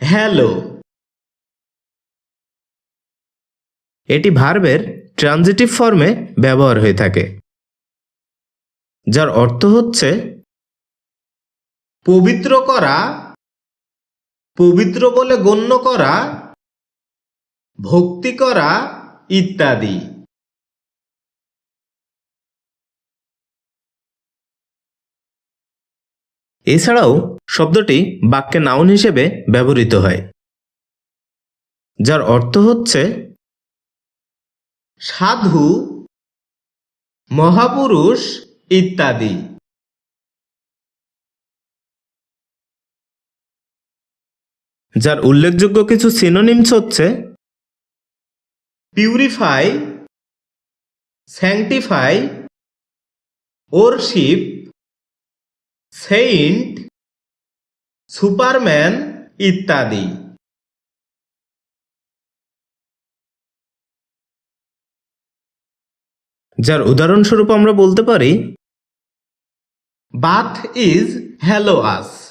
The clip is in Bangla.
হ্যালো এটি ভার্বের ট্রানজিটিভ ফর্মে ব্যবহার হয়ে থাকে, যার অর্থ হচ্ছে পবিত্র করা, পবিত্র বলে গণ্য করা, ভক্তি করা ইত্যাদি। এছাড়াও শব্দটি বাক্যে নাউন হিসেবে ব্যবহৃত হয়, যার অর্থ হচ্ছে, সাধু, মহাপুরুষ ইত্যাদি। যার উল্লেখযোগ্য কিছু সিনোনিমস হচ্ছে purify sanctify worship saint superman ইত্যাদি। যার উদাহরণস্বরূপ আমরা বলতে পারি বাথ ইজ হ্যালো আস।